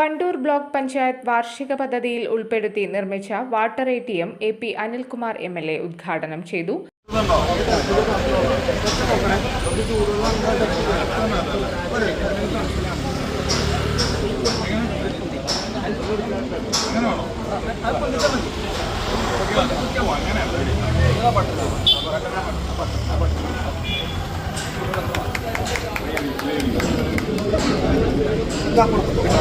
Wandoor block panchayat വാർഷിക പദ്ധതിയിൽ ഉൾപ്പെടുത്തി നിർമ്മിച്ച water A T M A P Anilkumar M L A ഉദ്ഘാടനം ചെയ്തു.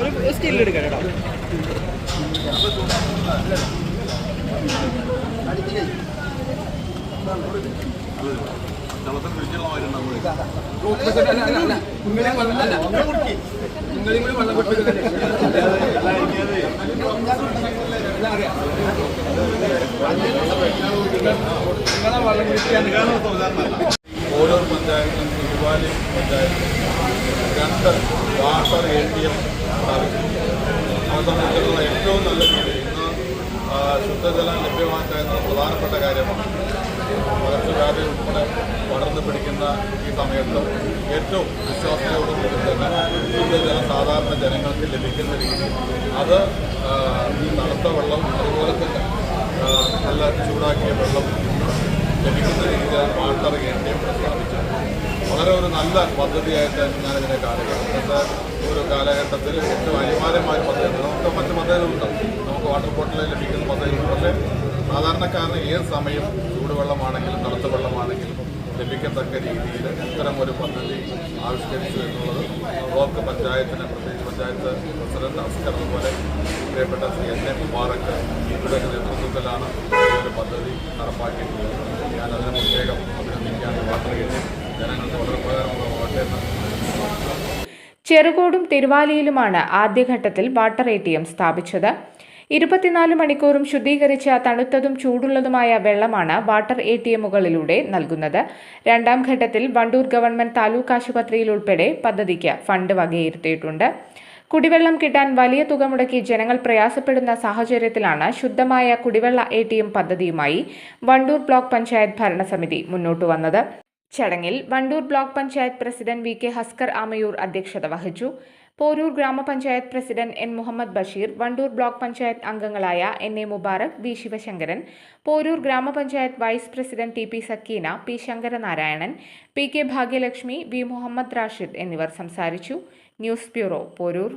ഒരു സ്റ്റിൽ എടുക്കാം കേട്ടോ. നിങ്ങളും കൂടി വെള്ളം കുടിക്കുന്നത് നിങ്ങളെ വെള്ളം കുടിക്കാൻ ഓരോ പഞ്ചായത്തിലും തിരുവാലി പഞ്ചായത്തിൽ രണ്ട് വാട്ടർ എ ടി എം സംബന്ധിച്ചുള്ള ഏറ്റവും നല്ല രീതി ഇന്ന് ശുദ്ധജലം ലഭ്യമാക്കുക എന്നത് പ്രധാനപ്പെട്ട കാര്യമാണ്. പകർച്ചവ്യാധി ഉൾപ്പെടെ വളർന്നു പിടിക്കുന്ന ഈ സമയത്ത് ഏറ്റവും വിശ്വാസത്തോടുകൂടി തന്നെ ശുദ്ധജലം സാധാരണ ജനങ്ങൾക്ക് ലഭിക്കുന്ന രീതി. അത് ഈ തണുത്ത വെള്ളം അതുപോലെ തന്നെ നല്ല ചൂടാക്കിയ വെള്ളം ലഭിക്കുന്ന രീതിയിൽ വാട്ടർ കേന്ദ്രം സ്ഥാപിച്ചു വളരെ ഒരു നല്ല പദ്ധതിയായിട്ട് ഞാനിതിനെ കാണുകയാണ്. ഇന്നത്തെ ഒരു കാലഘട്ടത്തിൽ ഏറ്റവും അനിവാര്യമായ പദ്ധതി നമുക്ക് മറ്റ് പദ്ധതികളുണ്ട്. നമുക്ക് വാട്ടർ ബോട്ടിൽ ലഭിക്കുന്ന പദ്ധതികളുണ്ട് പക്ഷേ സാധാരണക്കാരന് ഏത് സമയം ചൂടുവെള്ളമാണെങ്കിലും തണുത്ത വെള്ളമാണെങ്കിലും ലഭിക്കത്തക്ക രീതിയിൽ ഇത്തരം ഒരു പദ്ധതി ആവിഷ്കരിച്ചു എന്നുള്ളത് ബ്ലോക്ക് പഞ്ചായത്തിന് പ്രത്യേകിച്ച് പഞ്ചായത്ത് പ്രസിഡന്റ് അസ്കർ അതുപോലെ പ്രിയപ്പെട്ട ശ്രീ എൻ എ മുബാറക്ക് ഇവരുടെ നേതൃത്വത്തിലാണ് ഈ ഒരു പദ്ധതി നടപ്പാക്കിയിട്ടുള്ളത്. ഞാൻ പ്രത്യേകം ചെറുകോടും തിരുവാലിയിലുമാണ് ആദ്യഘട്ടത്തിൽ വാട്ടർ എ ടി എം സ്ഥാപിച്ചത്. ഇരുപത്തിനാല് മണിക്കൂറും ശുദ്ധീകരിച്ച തണുത്തതും ചൂടുള്ളതുമായ വെള്ളമാണ് വാട്ടർ എ ടി എമ്മുകളിലൂടെ നൽകുന്നത്. രണ്ടാം ഘട്ടത്തിൽ വണ്ടൂർ ഗവൺമെന്റ് താലൂക്ക് ആശുപത്രിയിൽ ഉൾപ്പെടെ പദ്ധതിക്ക് ഫണ്ട് വകയിരുത്തിയിട്ടുണ്ട്. കുടിവെള്ളം കിട്ടാൻ വലിയ തുക മുടക്കി ജനങ്ങൾ പ്രയാസപ്പെടുന്ന സാഹചര്യത്തിലാണ് ശുദ്ധമായ കുടിവെള്ള എ ടി എം പദ്ധതിയുമായി വണ്ടൂർ ബ്ലോക്ക് പഞ്ചായത്ത് ഭരണസമിതി മുന്നോട്ട് വന്നത്. ചടങ്ങിൽ Wandoor block panchayat president V K Haskar Amayur അധ്യക്ഷത വഹിച്ചു. പോരൂർ ഗ്രാമപഞ്ചായത്ത് president N Muhammad Basheer Wandoor block panchayat അംഗങ്ങളായ N A Mubarak V Sivasankaran Poroor ഗ്രാമപഞ്ചായത്ത് vice president T P Sakeena P Sankaranarayanan P K Bhagyalakshmi V Muhammad Rashid എന്നിവർ സംസാരിച്ചു. News bureau Poroor.